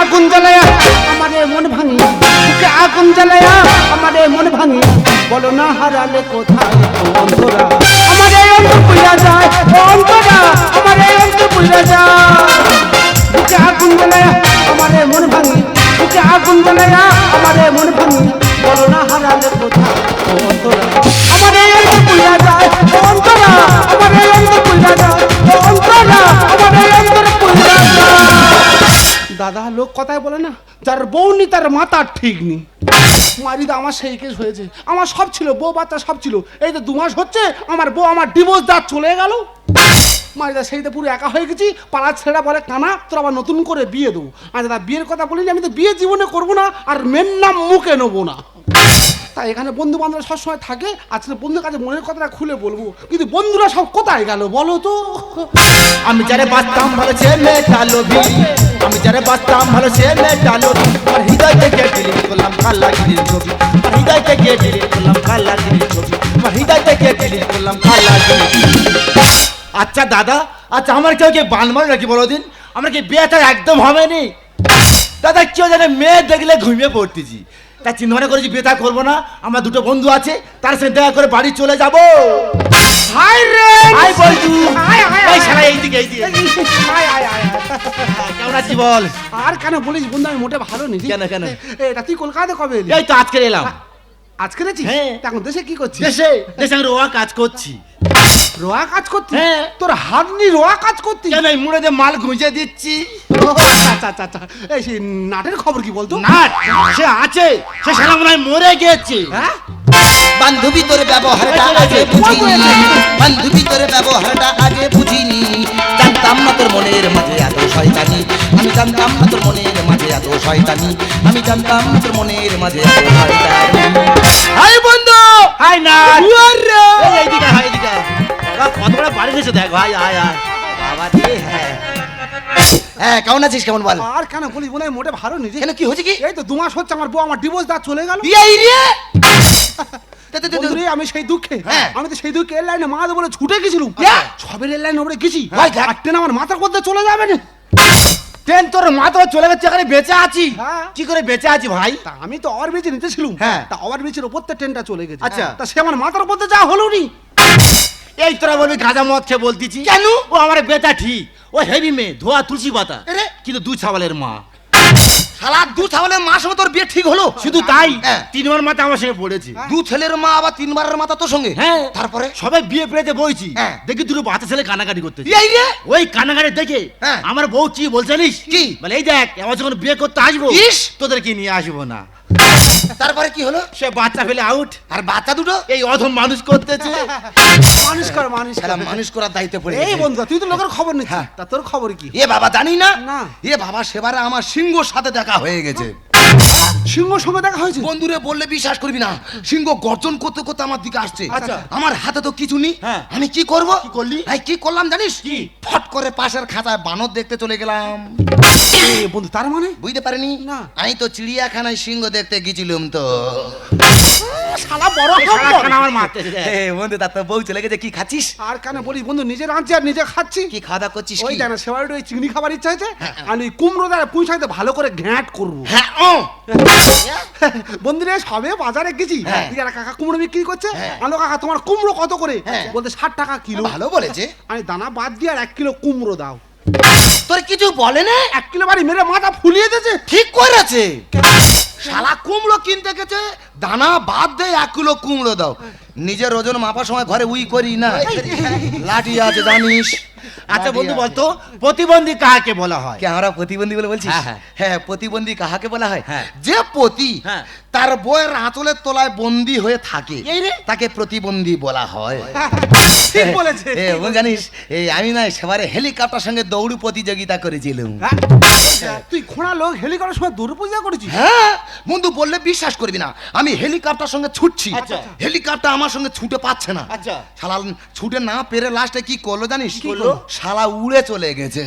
আগুন জ্বালায়া, আমারে মন ভাঙি বুকে আগুন জ্বালায়া, আমারে মন ভাঙি বলো না হারালে কোথায় অন্তরা আমারে যায় অন্তরা আমারে যায়। বুকে আগুন জ্বালায়া, আমারে মন ভাঙি বুকে আগুন জ্বালায়া, আমারে মন ভাঙি বলো না হারালে কোথায় অন্তরা দাদা লোক কথায় বলে না, যার বউ নি তার মাথা ঠিক নি মারিদা আমার সেই কেস হয়েছে। আমার সব ছিল, বউ বাচ্চা সব ছিল। এই তো দু মাস হচ্ছে, আমার বউ আমার ডিভোর্স দাঁত চলে গেল। মারিদা সেই তো পুরো একা হয়ে গেছি, পাড়ার ছেলেরা বলে, কানা, তোর আবার নতুন করে বিয়ে দেবো। আর দাদা বিয়ের কথা বলিনি, আমি তো বিয়ে জীবনে করব না, আর মেন নাম মুখে নেব না। তাই এখানে বন্ধু বান্ধব সবসময় থাকে, আজকে বন্ধুর কাছে মনের কথাটা খুলে বলব। কিন্তু বন্ধুরা সব কোথায় গেল বলো তো? আমি যারে বাঁচতাম ভালো সে মেয়েটা আমি যারে বাঁচতাম ভালো সে মেয়েটা লোভী। আমার হৃদয় থেকে ডিলিট করলাম? কাল্লাগিরির ছবি? আমার হৃদয় থেকে ডিলিট করলাম? কাল্লাগিরির ছবি? আমার হৃদয় থেকে ডিলিট করলাম? কাল্লাগিরির আচ্ছা দাদা আচ্ছা আমার কেউ কি বান মারে নাকি বলো দিন? আমার কি বিয়েটা একদম হবে নি দাদা, কেউ জানে মেয়ে দেখলে ঘুমিয়ে পড়তেছি। তা চিন্তা ভাবনা করেছি বিয়েটা করব না। আমার দুটো বন্ধু আছে তার সাথে দেখা করে বাড়ি চলে যাব। হাই রে! হাই বলতু হাই, হাই, এই। শালা এইদিকে এইদিকে। Hi, hi, hi, hi. কেমন আছিস বল? আর কেন বলিস বন্ধু আমি মোটে ভালো নেই। কেন, কেন? এটা তুই কলকাতা কবে এলি? এই তো আজকে এলাম। আজকে রেছিস হ্যাঁ। এখন দেশে কি করছিস? দেশে দেশে আমি রোয়া কাজ করছি। রোয়া কাজ করছিস হ্যাঁ। তোর হাত নিয়ে রোয়া কাজ করতিস কেন এই মুড়ে দিয়ে মাল গুঁজে দিচ্ছি? ও, আচ্ছা আচ্ছা আচ্ছা এই সেই নাটের খবর কি বলতো? না সে আছে। সে সারা মনে হয় মরে গেছে। হ্যাঁ? বান্ধবী তোর ব্যবহারটা আগে বুঝিনি। বান্ধবী তোর ব্যবহারটা আগে বুঝিনি। জানতাম না তোর মনের মাঝে এত শয়তানি। আমি জানতাম না তোর মনের মাঝে এত শয়তানি। আমি জানতাম না তোর মনের মাঝে এত শয়তানি। হাই বন্ধু! হাই না এই এইদিকে হাই এইদিকে আয়। বাবা বাড়ি গেছে দেখ ভাই আয় আয়। বাবা রে হ্যাঁ হ্যাঁ কেমন আছিস কেমন বল? আর কেন বলিস মনে মোটে ভালো রে। কেন কি হয়েছে কি? এই তো দু মাস হচ্ছে আমার বউ আমার ডিভোর্স দা চলে গেল। এই রে? তা- তা- তা- বন্ধুরে, আমি সেই দুঃখে হ্যাঁ। আমি তো সেই দুঃখে লাইনে মাঝে বলে ছুটে গেছিলাম। হ্যাঁ। সবের এর লাইনে ওপরে গেছি। ট্রেন আমার মাথার মধ্যে চলে যাবে না। ট্রেন তোর মা তো চলে গেছে এখানে বেঁচে আছি। হ্যাঁ। কি করে বেঁচে আছি ভাই? আমি তো ওভার ব্রিজে নিতেছিলাম হ্যাঁ। তা ওভার ব্রিজের উপর থেকে ট্রেনটা চলে গেছে। আচ্ছা। তা সে আমার মাথার উপর যা হলো নি। এই তোরা বলবি গাঁজা মদ খেয়ে বলতেছি কেন? ও আমার বেটা ঠিক ও হেভি মেয়ে ধোয়া তুলসী পাতা। কিন্তু দু ছাওয়ালের মা শালা দু ছাগলের মা সঙ্গে তোর বিয়ে ঠিক হলো শুধু তাই হ্যাঁ। তিনবার মাথা আমার সঙ্গে পড়েছে দু ছেলের মা আবার তিনবারের মাথা তোর সঙ্গে হ্যাঁ তারপরে সবাই বিয়ে পেড়েতে বইছি হ্যাঁ। দেখি দুটো বাচ্চা ছেলে কানাকাটি করতে এই রে ওই কানাকাটি দেখে হ্যাঁ। আমার বউ কি বলছে কি? বলে এই দেখ এবার যখন বিয়ে করতে আসব! তোদেরকে নিয়ে আসব না তারপরে কি হলো? সে বাচ্চা ফেলে আউট আর বাচ্চা দুটো? এই অধম মানুষ করতেছে। মানুষ কর মানুষ সালাম মানুষ করার দায়িত্ব পড়ে এই বন্ধু তুই তো লোকের খবর নিচ্ছিস। হ্যাঁ। তা তোর খবর কি? এ বাবা জানি না। না। এ বাবা সেবারে আমার সিংহর সাথে দেখা হয়ে গেছে। সিংহ সঙ্গে দেখা হয়েছে? বন্ধুরে বললে বিশ্বাস করবি না। সিংহ গর্জন করতে করতে আমার দিকে আসছে। আচ্ছা। আমার হাতে তো কিছু নেই। হ্যাঁ। আমি কি করব? কি করলি? এই কি করলাম জানিস? কি? ফট করে পাশের খাঁচায় বানর দেখতে চলে গেলাম। বন্ধু তার মানে? বুঝতে পারিনি? না। আমি তো চিড়িয়াখানায় সিংহ দেখতে গেছিলাম তো। শালা বড় এই শালা খবর। আমার মারতেছে বন্ধু তার তো বউ চলে গেছে কি খাচ্ছিস? আর কেন বলি বন্ধু নিজে রাঁধছি আর নিজে খাচ্ছি। কি খাওয়া দাওয়া করছিস ওই? জানা সেবার ওই চিংড়ি খাবার ইচ্ছা হয়েছে ওই কুমড়ো দ্বারা পুঁই ভালো করে ঘ্যাঁট করব। হ্যাঁ ও। বন্ধুরে সবে বাজারে গেছি। হ্যাঁ। যারা কাকা কুমড়ো বিক্রি করছে হ্যাঁ। আলো কাকা তোমার কুমড়ো কত করে? হ্যাঁ। বলতে ষাট টাকা কিলো। ভালো বলেছে। আমি দানা বাদ দিয়ে আর এক কিলো কুমড়ো দাও। তোর কিছু বলে না? এক কিলো বাড়ি মেরে মাথা ফুলিয়ে দিয়েছে। ঠিক করেছে। শালা কুমড়ো কিনতে গেছে দানা বাদ দে এক কিলো কুমড়ো দাও। নিজের ওজন মাপার সময় ঘরে উই করি না। লাঠি আছে জানিস? আচ্ছা বন্ধু বলতো প্রতিবন্ধী কাহাকে বলা হয় কে আমরা প্রতিবন্ধী বলে বলছি হ্যাঁ, হ্যাঁ। হ্যাঁ প্রতিবন্ধী কাহাকে বলা হয় হ্যাঁ। যে পতি হ্যাঁ। তার বইয়ের আঁচলের তলায় বন্দি হয়ে থাকে। তাকে প্রতিবন্ধী বলা হয়। ঠিক বলেছে। এ, ও জানিস এই আমি না সেবারে হেলিকপ্টার সঙ্গে দৌড় প্রতিযোগিতা করেছিলাম। হ্যাঁ? তুই খোঁড়া লোক হেলিকপ্টার সময় দুর্পূজা করেছিস? হ্যাঁ বন্ধু বললে বিশ্বাস করবি না। আমি হেলিকপ্টার সঙ্গে ছুটছি। আচ্ছা। হেলিকপ্টার আমার সঙ্গে ছুটে পাচ্ছে না। আচ্ছা। শালা ছুটে না পেরে লাস্টে কি করল জানিস? কি করল? শালা উড়ে চলে গেছে।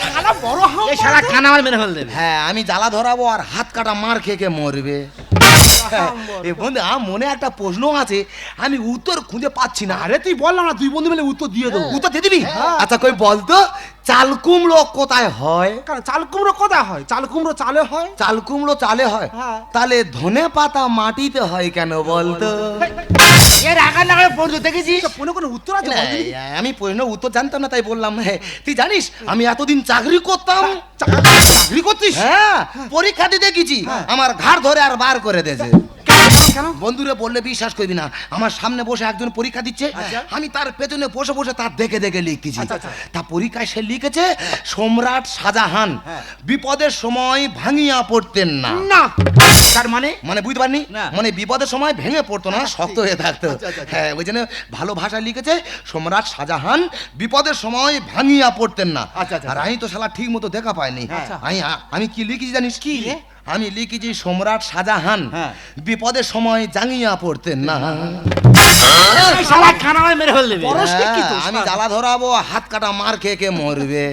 শালা বড় হাম এই শালা কানা আমার মেরে ফেল দেবে হ্যাঁ আমি জ্বালা ধরাবো আর হাত কাটা মার খেয়ে খেয়ে মরবে। এ বন্ধু আমার মনে একটা প্রশ্ন আছে আমি উত্তর খুঁজে পাচ্ছি না। আরে তুই বললাম না তুই বন্ধু মিলে উত্তর দিয়ে দেবো। উত্তর দিয়ে দিবি? আচ্ছা কই বলতো চাল কুমড়ো কোথায় হয়? কারণ চাল কুমড়ো কোথায় হয়? চাল কুমড়ো চালে হয়? চাল কুমড়ো চালে হয়। হ্যাঁ। তাহলে ধনে পাতা মাটিতে হয় কেন বলতো? এর আগার লাগার পর্যন্ত দেখেছিস? এটা কোনো কোনো উত্তর আছে বল দেখি? না, আমি প্রশ্ন উত্তর জানতাম না তাই বললাম হ্যাঁ, তুই জানিস আমি এতদিন চাকরি করতাম। চা- চাকরি করতিস? হ্যাঁ। পরীক্ষা দিতে গেছি। আমার ঘাড় ধরে আর বার করে দিয়েছে কেন? বন্ধুরে বললে বিশ্বাস করবি না। আমার সামনে বসে একজন পরীক্ষা দিচ্ছে আমি তার পেছনে বসে বসে তার দেখে দেখে লিখতেছি। তা পরীক্ষায় সে লিখেছে সম্রাট শাহজাহান বিপদের সময় ভাঙিয়া পড়তেন না। না। তার মানে? মানে বুঝতে পারনি মানে বিপদের সময় ভেঙে পড়তো না শক্ত হয়ে থাকতো। হ্যাঁ ওই জন্য ভালো ভাষায় লিখেছে সম্রাট শাহজাহান বিপদের সময় ভাঙিয়া পড়তেন না। আচ্ছা, আচ্ছা। আর আমি তো শালা ঠিক মতো দেখা পাইনি। আচ্ছা। আমি আমি কি লিখেছি জানিস? কি আমি লিখেছি সম্রাট শাহজাহান। হ্যাঁ। বিপদের সময় জাঙ্গিয়া পড়তেন না। হ্যাঁ, আমি জ্বালা ধরাবো হাত কাটা মার খেয়ে খেয়ে মরবে।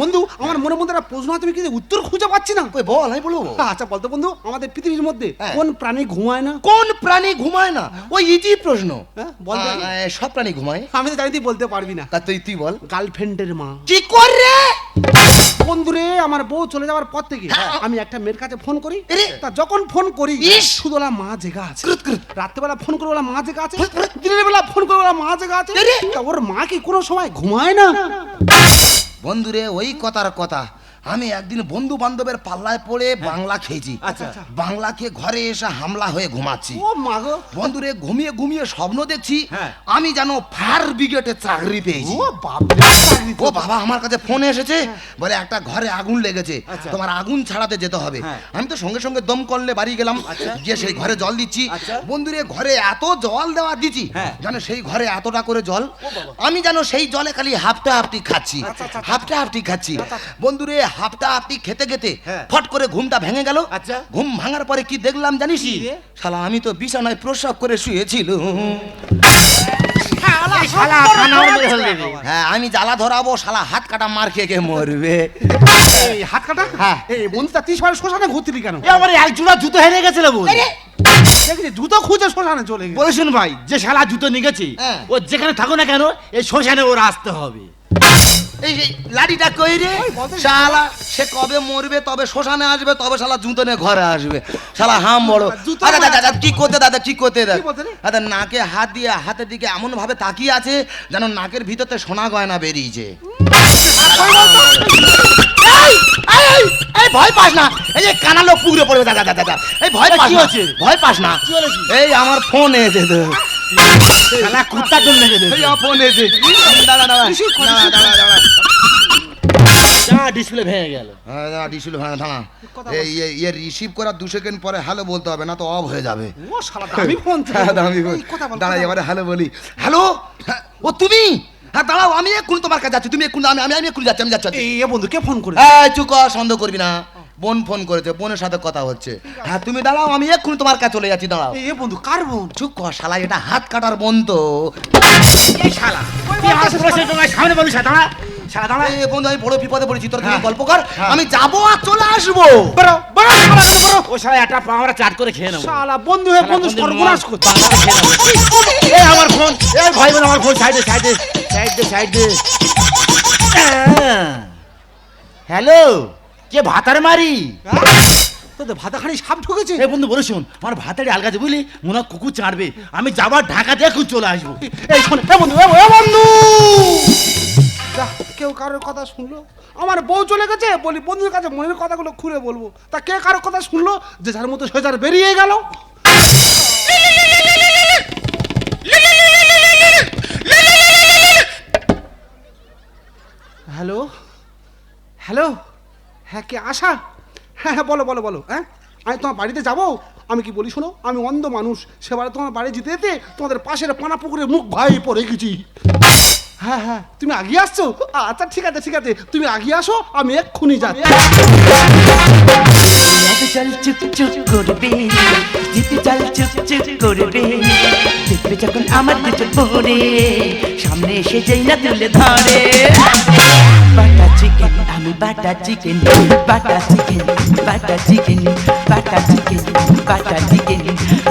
বন্ধু আমার মনে মধ্যে একটা প্রশ্ন আমি কিন্তু উত্তর খুঁজে পাচ্ছি না। কই বল আমি বলব। আচ্ছা বলতো বন্ধু আমাদের পৃথিবীর মধ্যে হ্যাঁ। কোন প্রাণী ঘুমায় না? কোন প্রাণী ঘুমায় না? ওই ইজি প্রশ্ন। হ্যাঁ, বল। সব প্রাণী ঘুমায়। আমি তো জানি তুই বলতে পারবি না। তা তুই তুই বল। গার্লফ্রেন্ডের মা। কি করে? বন্ধুরে আমার বউ চলে যাওয়ার পর থেকে হ্যাঁ। আমি একটা মেয়ের কাছে ফোন করি। তা যখন ফোন করি ওলা মা জেগা আছে। রাত্রেবেলা ফোন করে ওলা মা জেগা আছে। দিনের বেলা ফোন করে ওলা মা জেগা আছে। তা ওর মা কি কোনো সময় ঘুমায় না? বন্ধুরে ওই কথার কথা। আমি একদিন বন্ধু বান্ধবের পাল্লায় পড়ে বাংলা খেয়েছি। আচ্ছা। বাংলা খেয়ে ঘরে এসে হামলা হয়ে ঘুমাচ্ছি। বন্ধুরে ঘুমিয়ে ঘুমিয়ে স্বপ্ন দেখছি। হ্যাঁ। আমি যেন ফায়ার ব্রিগেডে চাকরি পেয়েছি। ও বাবা আমার কাছে ফোন এসেছে। বলে একটা ঘরে আগুন লেগেছে। আচ্ছা। তোমার আগুন ছাড়াতে যেতে হবে। হ্যাঁ। আমি তো সঙ্গে সঙ্গে দম করলে বাড়ি গেলাম। গিয়ে সেই ঘরে জল দিচ্ছি। আচ্ছা। বন্ধুরে ঘরে এত জল দেওয়া দিচ্ছি হ্যাঁ। যেন সেই ঘরে এতটা করে জল। আমি যেন সেই জলে খালি হাফটা হাফটি খাচ্ছি। হাফটা হাফটি খাচ্ছি। বন্ধুরে হাফটা হাফটি খেতে খেতে হ্যাঁ। ফট করে ঘুমটা ভেঙে গেল আচ্ছা। ঘুম ভাঙার পরে কি দেখলাম জানিস কি রে? শালা আমি তো বিছানায় প্রস্রাব করে শুয়েছিল শালা বে। হ্যাঁ আমি জ্বালা ধরাবো শালা হাত কাটা মার খেয়ে খেয়ে মরবে এই হাত কাটা হ্যাঁ। এই বন্ধুটা তিস বারে শ্মশানে ঘুরতিলি কেন এ আমার এক জোড়া জুতো হেরে গেছিল বল দেখছি জুতো খুঁজে শ্মশানে চলে গেছে বলে শুন ভাই যে শালা জুতো নিয়ে গেছে হ্যাঁ। ও যেখানে থাকো না কেন এই শ্মশানে ওর আসতে হবে এই লাঠিটা কই রে? শালা সে কবে মরবে তবে শ্মশানে আসবে তবে শালা জুতো নিয়ে ঘরে আসবে। শালা হাম বড়। আরে দাদা কি করতে দাদা কি করতে দাদা? কি রে? দাদা নাকে হাত দিয়ে হাতের দিকে এমন ভাবে তাকিয়ে আছে যেন নাকের ভিতরতে সোনা গয়না বেরিয়েছে। এই, ভয় পাস না। এই যে কানালো পুকুরে পড়বে দাদা দাদা দাদা। এই ভয় পাস না। ভয় পাস না। এই আমার ফোন এসে তো শালা কুত্তার জন্য লেগে আমার ফোন এসে দাঁড়া দাঁড়া দাঁড়া দাঁড়া। দাঁড়া ডিসপ্লে ভেঙে গেল। হ্যাঁ দাঁড়া ডিসিল ভাঙা থানা। এই এই- ইয়ে রিসিভ করার দু সেকেন্ড পরে হ্যালো বলতে হবে না তো অফ হয়ে যাবে। ও শালা দামি ফোন ছিল। হ্যাঁ দাঁড়া এই কথা বল দাঁড়া কথা বল। এবারে হ্যালো বলি। হ্যালো হ্যাঁ, ও তুমি? হ্যাঁ দাঁড়াও আমি এক্ষুনি তোমার কাছে যাচ্ছি তুমি এক্ষুনি আমি আমি আমি এক্ষুনি যাচ্ছি আমি যাচ্ছি। এই বন্ধু কে ফোন করে এই চুপ কর সন্দেহ করবি না। বোন ফোন করেছে বোনের সাথে কথা হচ্ছে। হ্যাঁ তুমি দাঁড়াও আমি এক্ষুনি তোমার কাছে চলে যাচ্ছি দাঁড়াও। এ বন্ধু কার বোন? চুপ কর শালা এটা হাত কাটার বোন তো। এই শালা তুই সামনে বলিস দাঁড়া। বন্ধু আমি বড় বিপদে পড়েছি তোর তুমি হ্যাঁ। গল্প কর আমি যাব আর চলে আসব। ও শালা একটা চাট করে খেয়ে নেব। শালা বন্ধু হয়ে বন্ধু সর্বনাশ করছে। এই আমার ফোন। এই ভাই বোন আমার ফোন সাইডে সাইডে সাইড দে সাইড। দে হ্যালো কে ভাতার মারি? তোদের ভাতাখানি সাপ ঢুকেছে এই বন্ধু বলে শোন আমার ভাতারি আলগাছে বুঝলি? মনে হয় কুকুর চাড়বে আমি যাবার ঢাকা দিয়ে এখন চলে আসব। এই শোন এ বন্ধু এ এ বন্ধু। যা, কেউ কারোর কথা শুনলো? আমার বউ চলে গেছে, বলি বন্ধুর কাছে মনের কথাগুলো খুলে বলব। তা কে কারোর কথা শুনলো? যে যার মতো সে যার বেরিয়ে গেল। হ্যালো? হ্যালো? হ্যাঁ কে? আশা? হ্যাঁ হ্যাঁ বলো বলো বলো হ্যাঁ? আমি তোমার বাড়িতে যাব? আমি কি বলি, শোনো, আমি অন্ধ মানুষ। সেবারে তোমার বাড়ি যেতে যেতে তোমাদের পাশের পানা পুকুরে মুখ ভাই পড়ে গেছি। হ্যাঁ হ্যাঁ তুমি আগিয়ে আসছো? আচ্ছা ঠিক আছে ঠিক আছে, তুমি আগিয়ে আসো, আমি এক্ষুনি যাচ্ছি। চল চুপ চুপ করবে, জিতে চল চুপ চুপ করবে। দেখবে যখন আমার দুটো পরে, সামনে এসে যেই না তুলে ধরে। বাটার চিকেন আমি butter chicken butter chicken butter chicken butter chicken butter chicken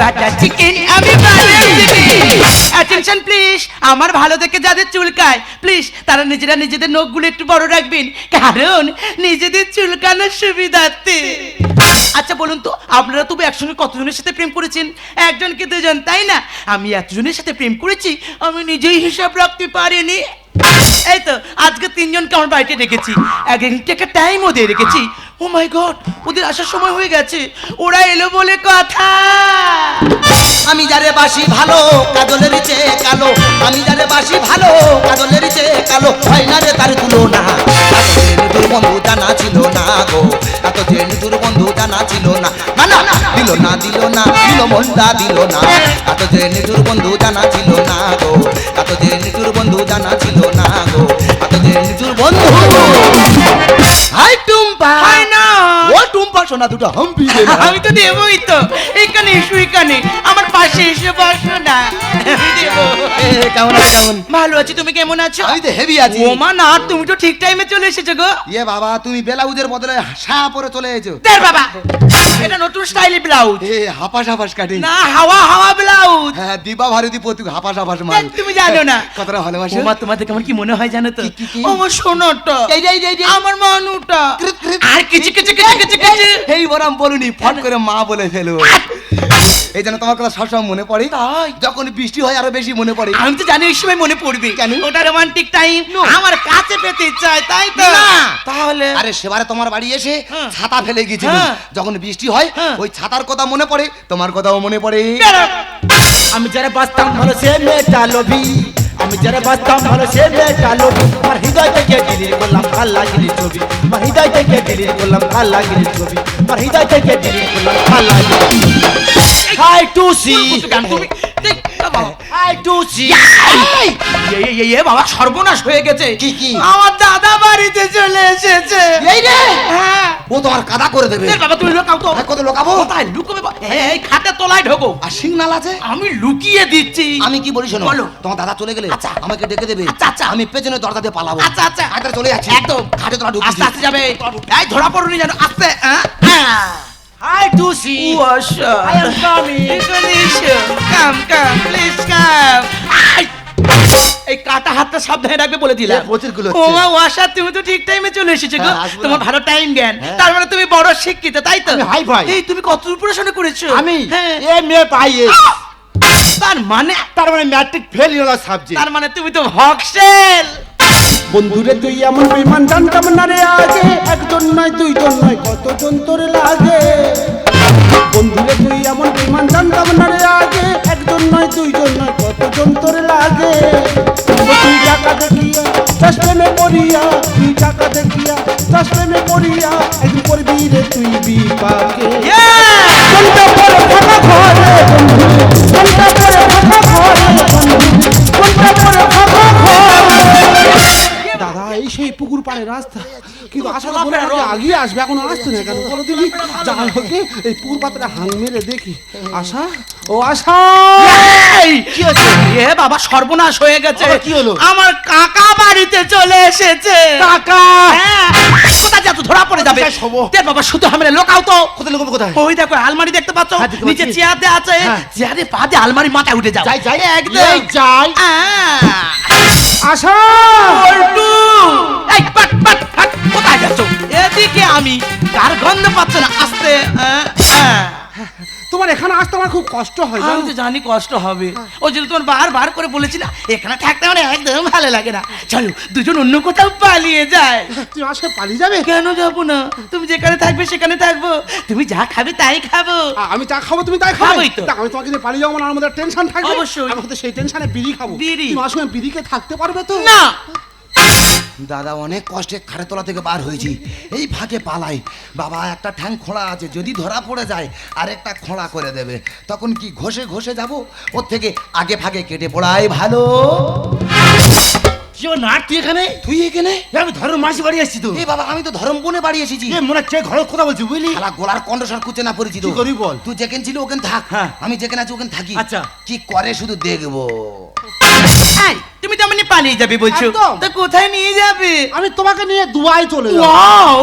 butter chicken আমি বাটার চিকেন অ্যাটেনশন প্লিজ আমার ভালো দেখে যাদের চুলকায় প্লিজ তারা নিজেরা নিজেদের নখগুলো একটু বড় রাখবেন। কারণ নিজেদের চুলকানোর সুবিধার্থে। আচ্ছা বলুন তো, আপনারা তবু একসঙ্গে কতজনের সাথে প্রেম করেছেন? একজন কি দুজন, তাই না? আমি এতজনের সাথে প্রেম করেছি, আমি নিজেই হিসাব রাখতে পারিনি। এই তো আজকে তিনজনকে আমার বাড়িতে রেখেছি এক একটা টাইমও দিয়ে রেখেছি। ও মাই গড ওদের আসার সময় হয়ে গেছে। ওরা এলো বলে কথা। আমি যারে বাসি ভালো, কাজলের চেয়ে কালো। আমি যারে বাসি ভালো, কাজলের চেয়ে কালো। হয় না রে তার তুলনা। এত যে নিতুর বন্ধু জানা ছিল না গো। এত যে নিতুর বন্ধু জানা ছিল না। না না দিল না দিল না, দিল মনটা দিল না। এত যে নিতুর বন্ধু জানা ছিল না গো। এত যে নিতুর বন্ধু জানা ছিল না গো। এত যে নিতুর বন্ধু হাই টুম্পা হাই না। ও টুম্পা সোনা দুটো হাম্পি দে। আমি তো দেবই তো। এখানে এসো এখানে। আমার পাশে এসে বসো না দেবো। কেমন আছো কেমন? ভালো আছি তুমি কেমন আছো? আমি তো হেভি আছি। ও মা না তুমি তো ঠিক টাইমে চলে এসেছ গো। এ বাবা তুমি বেলাউদের বদলে হাসা পরে চলে এসেছ। দেখ বাবা। এটা নতুন স্টাইলি ব্লাউজ এ হাপাস হাপাস কাটিং না হাওয়া হাওয়া ব্লাউজ হ্যাঁ দিবা ভারতী পতু হাপাস হাপাস মাল। তুমি জানো না। কতটা ভালোবাসো? ওমা তোমাদের কেমন কি মনে হয় জানো তো? কি? আমার এই এই এই আমার মানুটা। আর কিছু কিছু কিছু কিছু কিছু। এই বরাম বলুনি ফট করে মা বলে ফেলো। এই জন্য তোমার কথা সবসময় মনে পড়ে। তাই? যখন বৃষ্টি হয় আরও বেশি মনে পড়ে। আমি তো জানি এই সময় মনে পড়বে। কেন? ওটা রোমান্টিক টাইম আমার কাছে পেতে চাই তাই তো? তাহলে? আরে সেবারে তোমার বাড়ি এসে হ্যাঁ। ছাতা ফেলে গেছিল হ্যাঁ। যখন বৃষ্টি হয়? হ্যাঁ। ওই ছাতার কথা মনে পড়ে তোমার কথাও মনে পড়ে। আমি যারা বাঁচতাম ভালো সে মেয়েটা লোভী। আমি যারা বাঁচতাম ভালো সে মেয়েটা লোভী। আমার হৃদয় থেকে ডিলিট করলাম ভালো লাগিনি ছবি। আমার হৃদয় থেকে ডিলিট করলাম ভালো লাগিনি ছবি। আমার হৃদয় থেকে ডিলিট করলাম ভালো লাগিনি হাই টু সি কুতু গান তুমি দেখ, বাবা। হাই টু সি এই, এই, এই, এই, এই, বাবা সর্বনাশ হয়ে গেছে। কি, কি? আমার দাদা বাড়িতে চলে এসেছে। এই রে! হ্যাঁ। ও তোমার কাদা করে দেবে। বাবা তুমি লোকাও তো। হ্যাঁ, কত লোকাবো? কোথায়? লুকোবে এই, এই খাটে তলায় ঢোকো। আর সিগনাল আছে? আমি লুকিয়ে দিচ্ছি। আমি কি বলি শোনো? বলো। তোমার দাদা চলে গেলে আচ্ছা। আমাকে ডেকে দেবে। আচ্ছা, আচ্ছা। আমি পেছনে দরজা দিয়ে পালাবো। আচ্ছা আচ্ছা। চলে যাচ্ছি। একদম। খাটে তোরা ঢুকিয়ে আস্তে আস্তে যাবে। এই ধরা পড়ুনি যেন। আস্তে হ্যাঁ? হাই টু সি Washa. I am coming. Felicia, come, come, please come. আই! এই কাটা হাতটা সাবধানে রাখবে বলে দিলাম প্রচুরগুলো ও মা ওয়াশা তুমি তো ঠিক টাইমে চলে এসেছ গো হ্যাঁ। তোমার ভালো টাইম জ্ঞান হ্যাঁ। তার মানে তুমি বড় শিক্ষিত তাই তো হাই ফাই। এই তুমি কত পড়াশোনা করেছ আমি হ্যাঁ এ মেয়ে পাই। তার মানে তার মানে ম্যাট্রিক ফেল ইন সাবজেক্ট তার মানে তুমি তো ভক্সেল বন্ধুরে তুই এমন বিমান জানতাম না রে আগে। একজন নয় দুইজন নয় কতজন তোর লাগে? বন্ধুরে তুই এমন বিমান জানতাম না রে আগে। একজন নয় দুইজন নয় কতজন তোর লাগে? তুই টাকা দেখিয়া চাষ প্রেমে পড়িয়া তুই টাকা দেখিয়া চাষ প্রেমে পড়িয়া একদিন করবি রে তুই বিপাকে। আগিয়ে আসবে এখন আসছে না কেন? বলো যাই হোক এই পুকুর পাত্রে হাং মেরে দেখি। আশা ও আশা! এ বাবা সর্বনাশ হয়ে গেছে। কি হলো? আমার কাকা বাড়িতে চলে এসেছে। কাকা! হ্যাঁ, কোথায় যাচ্ছ ধরা পড়ে যাবে। দেখ বাবা শুধু লোকাও তো। কোথায় লোকাবো কোথায়? ওই দেখো আলমারি দেখতে পাচ্ছ? হ্যাঁ, নিচে চেয়ার দেওয়া আছে। হ্যাঁ। চেয়ারে পা দিয়ে আলমারি মাথায় উঠে যাও। যাই যাই। একদম। যাই। আশা! এই, পাট, পাট, এদিকে আমি কার গন্ধ পাচ্ছ না আস্তে। তোমার এখানে আসতে আমার খুব কষ্ট হয় আমি তো জানি কষ্ট হবে। ওই জন্য তোমার বার বার করে বলেছি না এখানে থাকতে আমার একদম ভালো লাগে না। চলো দুজন অন্য কোথাও পালিয়ে যায় তুমি আসে পালিয়ে যাবে? কেন যাব না? তুমি যেখানে থাকবে সেখানে থাকব। তুমি যা খাবে তাই খাব। আমি যা খাব তুমি তাই খাবে? তো। আমি তোমাকে নিয়ে পালিয়ে যাব আমার মধ্যে টেনশন থাকবে? অবশ্যই। আমি হয়তো সেই টেনশনে বিড়ি খাব। বিড়ি? তুমি সঙ্গে বিড়িকে থাকতে পারবে তো? না! দাদা অনেক কষ্টে খাড়ে তোলা থেকে বার হয়েছি। এই ফাঁকে পালাই। বাবা একটা ঠ্যাং খোঁড়া আছে যদি ধরা পড়ে যায় আর একটা খোঁড়া করে দেবে। তখন কি ঘষে ঘষে যাব? ওর থেকে আগে ফাঁকে কেটে পড়াই ভালো। তুই এখানে? তুই এখানে? আমি ধর্ম মাসি বাড়ি আসছি তো। এ বাবা আমি তো ধরম বনে বাড়ি এসেছি। এ মনে হচ্ছে ঘরের কথা বলছি বুঝলি? শালা গোলার কণ্ঠস্বর কুচে না পরিচিত কি করি বল? তুই যেখানে ছিল ওখানে থাক। হ্যাঁ। আমি যেখানে আছি ওখানে থাকি। আচ্ছা। কি করে শুধু দেখব? এই, তুমি তো মানে পালিয়ে যাবে বলছো। একদম। তা কোথায় নিয়ে যাবে? আমি তোমাকে নিয়ে দুবাই চলে যাব। ওয়াও!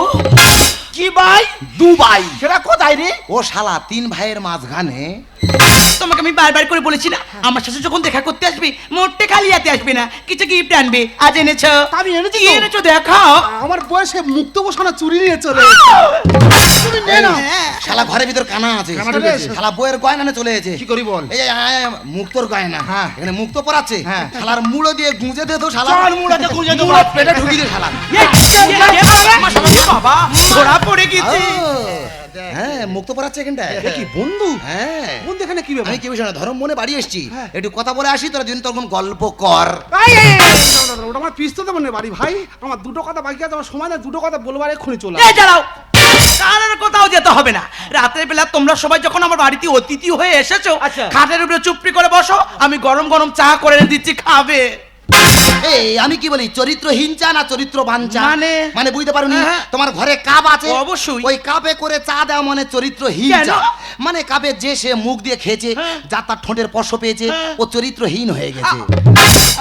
কি ভাই? দুবাই? সেটা কোথায় রে? ও শালা তিন ভাইয়ের মাঝখানে তোমাকে আমি বারবার করে বলেছি না আমার সাথে যখন দেখা করতে আসবে মোটে খালি হাতে আসবে না কিছু গিফট আনবে। আজ এনেছো? আমি এনেছি কি এনেছো দেখাও। আমার বয়সে মুক্ত বসানো চুরি নিয়ে চলে তুমি নে না শালা ঘরের ভিতর কানা আছে। শালা বইয়ের গয়না নিয়ে চলে এসেছে। কি করি বল? এই মুক্তোর গয়না। হ্যাঁ। এখানে মুক্ত পড়াচ্ছে হ্যাঁ। শালার মুড়ো দিয়ে গুঁজে দে তো শালা। মুড়োতে গুঁজে দেবো। মুড়ো পেটে ঢুকিয়ে দে শালা। বাবা ধরা পড়ে গেছে। হ্যাঁ মুক্ত পড়াচ্ছে এখানটায়। এ কি বন্ধু? হ্যাঁ। বন্ধু এখানে কি ব্যাপার? আমি কি বিষয় না ধরম মনে বাড়ি এসছি। হ্যাঁ। একটু কথা বলে আসি তোরা দিন তখন গল্প কর। ওটা আমার পিস্তো দেবো না বাড়ি ভাই। আমার দুটো কথা বাকি আছে আমার সময় না দুটো কথা বলবার এক্ষুনি চলে এই দাঁড়াও। কারোর কোথাও যেতে হবে না। রাতের বেলা তোমরা সবাই যখন আমার বাড়িতে অতিথি হয়ে এসেছ আচ্ছা। খাটের উপরে চুপটি করে বসো আমি গরম গরম চা করে দিচ্ছি খাবে। এই আমি কি বলি চরিত্রহীন চা না চরিত্র বাঞ্চা মানে? মানে বুঝতে পারোনি হ্যাঁ। তোমার ঘরে কাপ আছে? অবশ্যই। ওই কাপে করে চা দেওয়া মানে চরিত্রহীন চা মানে কাপে যে সে মুখ দিয়ে খেয়েছে হ্যাঁ। যা তার ঠোঁটের স্পর্শ পেয়েছে হ্যাঁ। ও চরিত্রহীন হয়ে গেছে।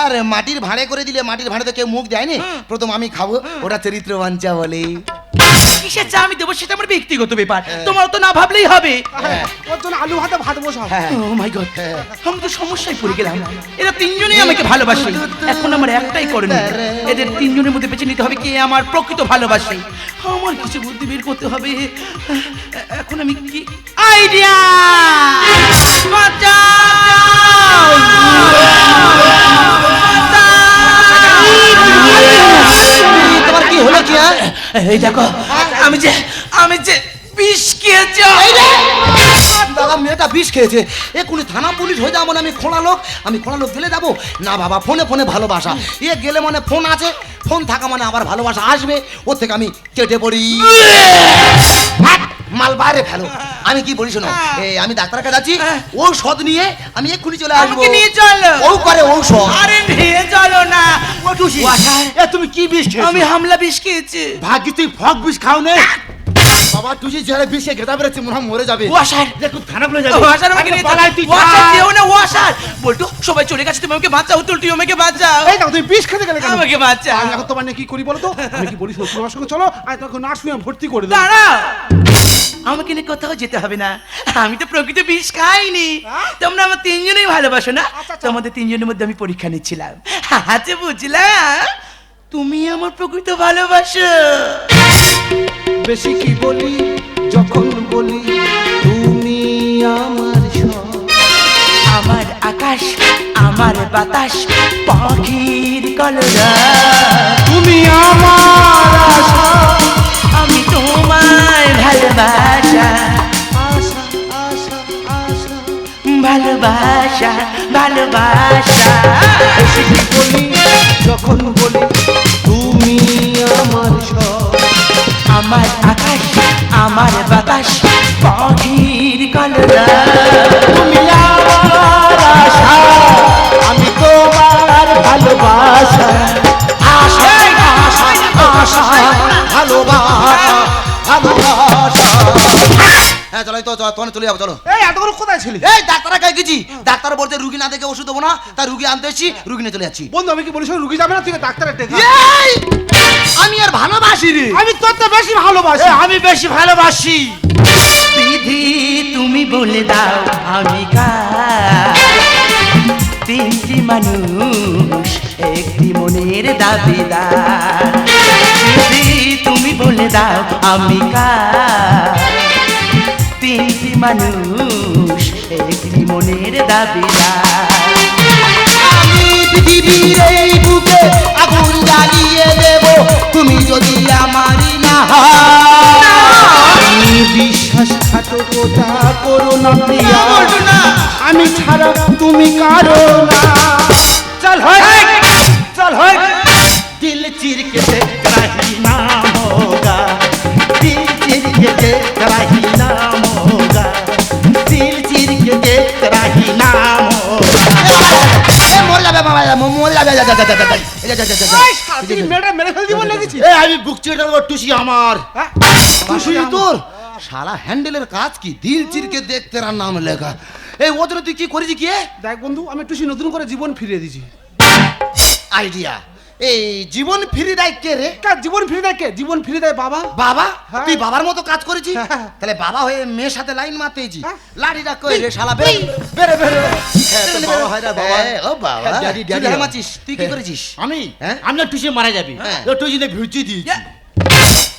আরে মাটির ভাঁড়ে করে দিলে মাটির ভাঁড়ে তো কেউ মুখ দেয়নি? প্রথম আমি খাব ওটা চরিত্র বাঞ্চা বলে। কিসের চা আমি দেবো সেটা আমার ব্যক্তিগত ব্যাপার। তোমার তো না ভাবলেই হবে। ওর জন্য আলু ভাতে ভাত বসাও। ও মাই গড আমি তো সমস্যায় পড়ে গেলাম। এরা তিনজনেই আমাকে ভালোবাসে। এখন আমার একটাই করণীয় এদের তিনজনের মধ্যে বেছে নিতে হবে কে আমার প্রকৃত ভালোবাসে। আমার কিছু বুদ্ধি বের করতে হবে। এখন আমি কি? আইডিয়া! তোমার কি হলো কি হ্যাঁ? আমি যে আমি যে বিষ খেয়েছি। দাদা মেয়েটা বিষ খেয়েছে। এক্ষুনি থানা পুলিশ হয়ে যাব আমি খোঁড়া লোক। আমি খোঁড়া লোক গেলে যাব? না বাবা ফোনে ফোনে ভালোবাসা। এ গেলে মানে ফোন আছে। ফোন থাকা মানে আবার ভালোবাসা আসবে। ওর থেকে আমি কেটে পড়ি। মাল বাইরে ফেলো। আমি কি বলি শোনো? আমি ডাক্তারের কাছে যাচ্ছি। ঔষধ নিয়ে আমি এক্ষুনি চলে আসব। নিয়ে চলো। ও করে ঔষধ। আরে নিয়ে চলো না। এ তুমি কি বিষ খেয়েছো? আমি হামলা বিষ খেয়েছি। ভাগ্য তুই ফক বিষ খাও নে বাবা তুই যারা বিষে গেদা বেরোচ্ছে মনে হয় মরে যাবে। ওয়াশার দেখো থানা খুলে যাবে। ওয়াশার আমাকে নিয়ে পালাই তুই ওয়াশার। যেও না ওয়াশার বলতো সবাই চলে গেছে তুমি আমাকে বাঁচাও তুল তুই আমাকে বাঁচাও। এই দেখো তুমি বিষ খেতে গেলে কেন? আমাকে বাঁচাও। আমি এখন তোমার কি করি বলো তো আমি কি বলি শ্বশুর সঙ্গে চলো আমি তোমাকে নার্স ভর্তি করে দেবো। দাঁড়াও। আমাকে নিয়ে কোথাও যেতে হবে না। আমি তো প্রকৃত বিষ খাইনি। তোমরা আমার তিনজনেই ভালোবাসো না? তোমাদের তিনজনের মধ্যে আমি পরীক্ষা নিচ্ছিলাম। আচ্ছা বুঝলাম। তুমি আমার প্রকৃত ভালোবাসো। বেশি কি বলি? যখন বলি তুমি আমার সব। আমার আকাশ আমার বাতাস পাখির কলরা। তুমি আমার আশা। আমি তোমায় ভালোবাসা। ভালোবাসা ভালোবাসা। বলি? যখন বলি তুমি আমার আমার আকাশ আমার বাতাস পাখির কলরা তুমি আমার আশা আমি তোমার ভালোবাসা। আশা আশা আশা ভালোবাসা ভালোবাসা। হ্যাঁ চলো এই তো তখন চলে যাব চলো। এই কোথায় ছিলি? এই ডাক্তার কাছে গেছি? ডাক্তার বলছে রুগী না দেখে ওষুধ দেবো না। তাই রুগী আনতে এসেছি রুগী নিয়ে চলে যাচ্ছি। বন্ধু আমি কি বলিস রুগী যাবে না? তুই ডাক্তারের টেকা আমি তোর তো বেশি ভালোবাসি। আমি বেশি ভালোবাসি। বিধি তুমি বলে দাও আমি কার? তিনটি মানুষ একটি মনের দাবিদার। বিধি তুমি বলে দাও আমি কার? তিনটি মানুষ একটি মনের দাবিদার। আমি পৃথিবীর এই বুকে আগুন জ্বালিয়ে তুমি যদি আমারই না বিশ্বাসঘাতকতা করো না প্রিয়া আমি ছাড়া তুমি কারও না চল হয় চল হয় দিল চিরকে দেখ রাহি না হোগা দিল চিরকে দেখ রাহি না যা দিল চিরকে দেখ রাহি না হোগা মোল্লা বে মোল্লা বে মোল্লা বে মেরে ফেল দিব আমি বুক চিড়ে দেবো টুসি আমার। হ্যাঁ? খুশি তোর? শালা হ্যান্ডেলের কাজ কি? দিল চিরকে দেখ তেরা নাম লেখা। এই ওদের তুই কি করেছি কি দেখ বন্ধু আমি টুসি নতুন করে জীবন ফিরিয়ে দিছি আইডিয়া এই জীবন ফিরে দেয় কে রে? কার জীবন ফিরে দেয় কে? জীবন ফিরে দেয় বাবা। বাবা? হ্যাঁ। তুই বাবার মতো কাজ করেছিস? হ্যাঁ। তাহলে বাবা হয়ে মেয়ের সাথে লাইন মারতেছি হ্যাঁ। লাঠিটা কই রে শালা বেরে। বেরে বেরে। হ্যাঁ, বাবা হয় না, বাবা। হ্যাঁ, ও বাবা। হ্যাঁ, তুই daddy মারছিস, তুই কি করেছিস? আমি? হ্যাঁ? আমি না টুসে মারা যাবি। হ্যাঁ। টুসিনে ভিউচি দিয়েছি।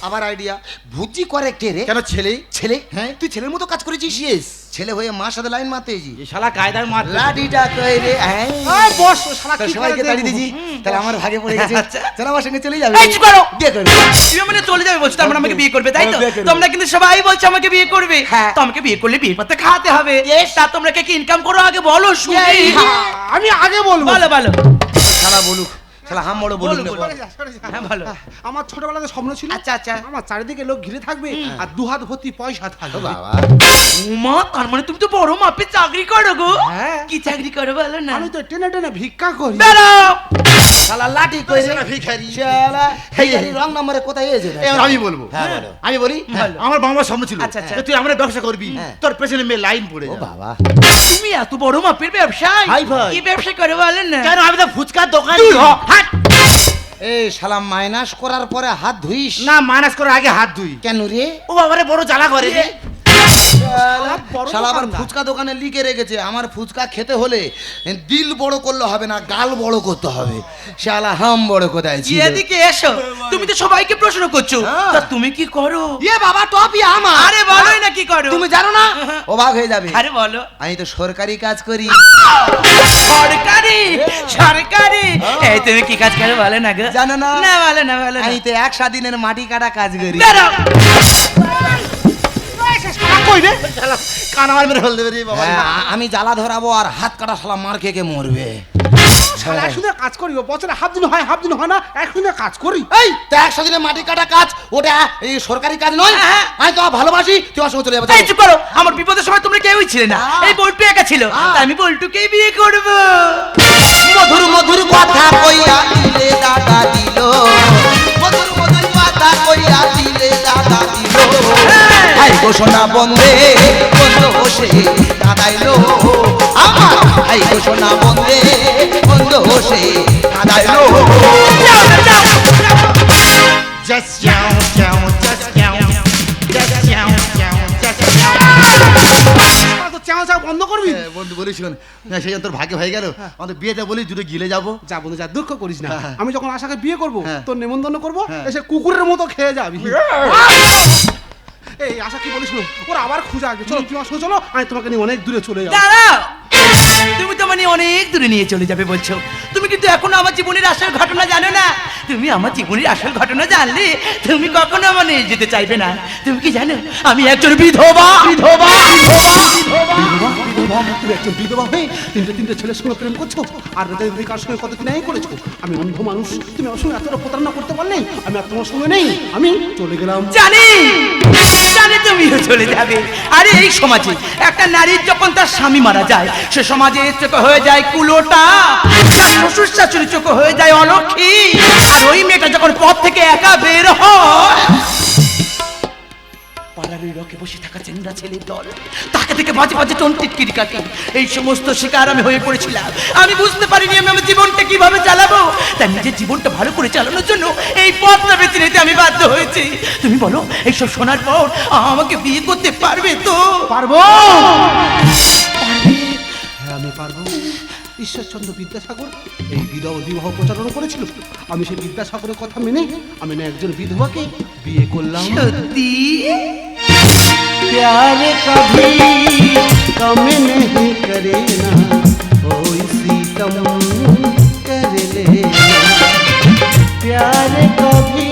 আবার আইডিয়া ভুচি করে কে রে? কেন ছেলে? ছেলে? হ্যাঁ। তুই ছেলের মতো কাজ করেছিস? Yes. ছেলে হয়ে মার সাথে লাইন মারতেছি এই শালা কায়দার মার। লাঠিটা কই রে? হ্যাঁ এই। বস শালা কি সবাইকে করে তাড়িয়ে দেখব? তাহলে আমার ভাগে পড়ে গেছে। আচ্ছা। চল আমার সঙ্গে চলে যাবে। এই করো। বিয়ে করবে। তুমি মানে চলে যাবে বলছো তারপর আমাকে বিয়ে করবে তাই তো? তোমরা কিন্তু সবাই বলছো আমাকে বিয়ে করবে। হ্যাঁ। তো আমাকে বিয়ে করলে বিয়ে করতে খাওয়াতে হবে। তা তোমরা কে কি ইনকাম করো আগে বলো শুনি। আমি আগে বলব। বলো বলো শালা বলুক। শালা হাম বড় বলুক বলুক, না। বলুক। সরে যা, সরে যা। হ্যাঁ, ভালো। আমার ছোটবেলাতে স্বপ্ন ছিল আচ্ছা, আচ্ছা। আমার চারিদিকে লোক ঘিরে থাকবে আর দু হাত ভর্তি পয়সা থাকবে বাবা উমা তার মানে তুমি তো বড় মাপে চাকরি করো গো হ্যাঁ। কি চাকরি করো বলো না আমি তো টেনে টেনে ভিক্ষা করি বেরো শালা লাঠি কই রে শালা ভিখারি। শালা এই এই রং নাম্বারে কোথায় এসে আমি বলব। হ্যাঁ, বলো। আমি বলি আমার বাবার স্বপ্ন ছিল। আচ্ছা, আচ্ছা। তুই আমরা ব্যবসা করবি হ্যাঁ। তোর পেছনে মেয়ে লাইন পড়ে ও বাবা। তুমি এত বড় মাপের ব্যবসায়। হাই ভাই। কি ব্যবসা করো বলো না? কেন আমি তো ফুচকার দোকান হাট। এই শালা মাইনাস করার পরে হাত ধুইস। না মাইনাস করার আগে হাত ধুই। কেন রে? ও বাবারে বড় জ্বালা করে রে। শালা আবার ফুচকা দোকানে লিখে রেখেছে আমার ফুচকা খেতে হলে দিল বড় করলে হবে না গাল বড় করতে হবে। শালা হাম বড় কোথায় ছিল? এদিকে এসো তুমি তো সবাইকে প্রশ্ন করছ হ্যাঁ। তা তুমি কি করো? বাবা টপি আমার। আরে বলোই না কি করো। তুমি জানো না? অবাক হয়ে যাবে। আরে বলো। আমি তো সরকারি কাজ করি। সরকারি সরকারি। এই তুমি কি কাজ করো বলে না গো। জানো না? না বলে না বলে আমি তো এক স্বাধীনের মাটি কাটা কাজ করি। কই রে? মেরে ফেল দেবে রে বাবা। হ্যাঁ, আমি জ্বালা ধরাবো আর হাত কাটা শালা মার খেয়ে মরবে। শালা একসঙ্গে কাজ করি বছরে হাফ দিন হয় হাফ দিন হয় না একসঙ্গে কাজ করি। এই তো এক স্বাধীনের মাটি কাটা কাজ ওটা এই সরকারি কাজ নয়। হ্যাঁ। আমি তো ভালোবাসি তুই সঙ্গে চলে যাবে এই চুপ করো আমার বিপদের সময় তোমরা কেউই ছিলে না। এই বল্টু একা ছিল হ্যাঁ। আমি বল্টুকেই বিয়ে করব। মধুর মধুর কথা কইয়া দিলে দাদা দিল। মধুর কথা কইয়া দিলে দাদা দিল। হাই ঘোষণা বন্ধে বন্ধ বসে দাদাইলো আমার হাই ঘোষণা বন্ধে বন্ধ বসে কাঁদাইলো। জাস্ট যাও। যাও জাস্ট যাও জাস্ট বন্ধ করবি? এ, বন্ধু বলিস শোন, না, সেই তোর ভাগ্য হয়ে গেল। আমাদের বিয়েতে বলি দুটো গিলে যাব। যা বন্ধু যা দুঃখ করিস না। হ্যাঁ। আমি যখন আশাকে বিয়ে করব হ্যাঁ। তোর নেমন্তন্ন করব হ্যাঁ। এসে কুকুরের মতো খেয়ে যাবি। এই আশা কি বলিস না ওরা আবার খুঁজে আসবে চলো তুমি আসো চলো আমি তোমাকে নিয়ে অনেক দূরে চলে যাব। দাঁড়াও! তুমি তো মানে অনেক দূরে নিয়ে চলে যাবে বলছো। তুমি কিন্তু এখনও আমার জীবনের আসল ঘটনা জানো না। তুমি আমার জীবনের আসল ঘটনা জানলে তুমি কখনো আমার নিয়ে যেতে চাইবে না। তুমি কি জানো? আমি একজন বিধবা। বিধবা বিধবা বিধবা বিধবা তুমি একজন বিধবা হয়ে তিনটে তিনটে ছেলের সঙ্গে প্রেম করছ। আর রাতের কার সঙ্গে কতদিন এই করেছ। আমি অন্ধ মানুষ তুমি আমার সঙ্গে এতটা প্রতারণা করতে পারলে আমি আর তোমার সঙ্গে নেই। আমি চলে গেলাম। জানি জানি তুমিও চলে যাবে। আরে এই সমাজে একটা নারীর যখন তার স্বামী মারা যায় সে সমাজে চোখে হয়ে যায় কুলোটা। শ্বশুর শাশুড়ি চোখে হয়ে যায় অলক্ষী। আর ওই মেয়েটা যখন পথ থেকে একা বের হয় বসে থাকা চেংড়া ছেলের দল, তাকে থেকে বাজে বাজে টোন টিটকিরি এই সমস্ত শিকার আমি হয়ে পড়েছিলাম। আমি বুঝতে পারিনি আমি আমার জীবনটা কীভাবে চালাবো। তাই নিজের জীবনটা ভালো করে চালানোর জন্য এই পথটা বেছে নিতে আমি বাধ্য হয়েছি। তুমি বলো, এইসব শোনার পর আমাকে বিয়ে করতে পারবে তো? পারব। ঈশ্বরচন্দ্র বিদ্যাসাগর এই বিধবা বিবাহ প্রচারণা করেছিল আমি সেই বিদ্যাসাগরের কথা মেনে আমি না একজন বিধবাকে বিয়ে করলাম সত্যি प्यार कभी कम नहीं करे ना ओ सीतम कर लेना प्यार कभी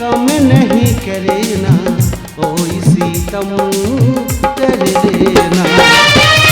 कम नहीं करे ना ओ सीतम कर लेना